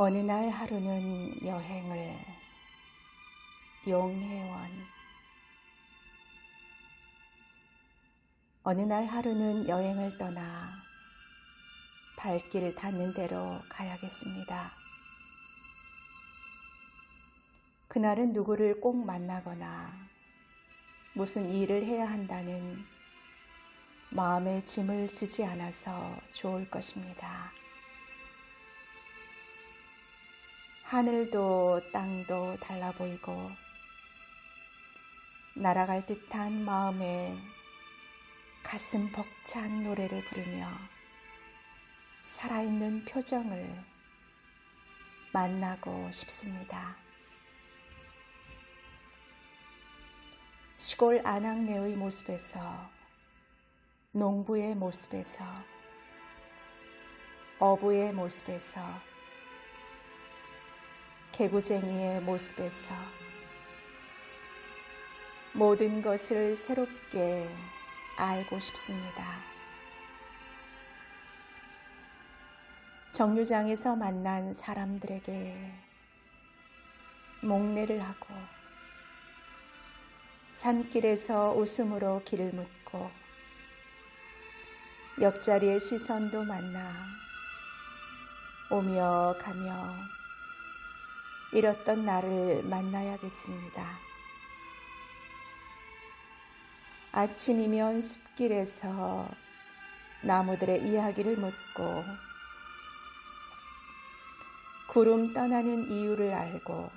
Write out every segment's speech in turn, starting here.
어느 날 하루는 여행을 용해원 어느 날 하루는 여행을 떠나 발길을 닿는 대로 가야겠습니다. 그날은 누구를 꼭 만나거나 무슨 일을 해야 한다는 마음의 짐을 지지 않아서 좋을 것입니다. 하늘도 땅도 달라 보이고 날아갈 듯한 마음에 가슴 벅찬 노래를 부르며 살아있는 표정을 만나고 싶습니다. 시골 안악내의 모습에서 농부의 모습에서 어부의 모습에서 개구쟁이의 모습에서 모든 것을 새롭게 알고 싶습니다. 정류장에서 만난 사람들에게 목례를 하고 산길에서 웃음으로 길을 묻고 옆자리의 시선도 만나 오며 가며 잃었던 나를 만나야겠습니다. 아침이면 숲길에서 나무들의 이야기를 묻고 구름 떠나는 이유를 알고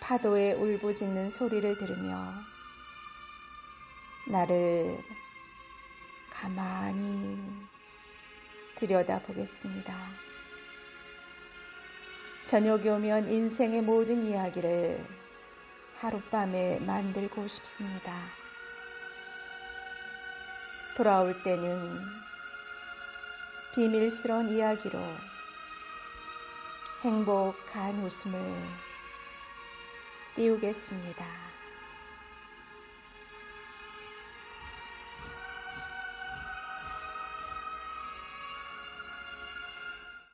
파도의 울부짖는 소리를 들으며 나를 가만히 들여다보겠습니다. 저녁이 오면 인생의 모든 이야기를 하룻밤에 만들고 싶습니다. 돌아올 때는 비밀스러운 이야기로 행복한 웃음을 띄우겠습니다.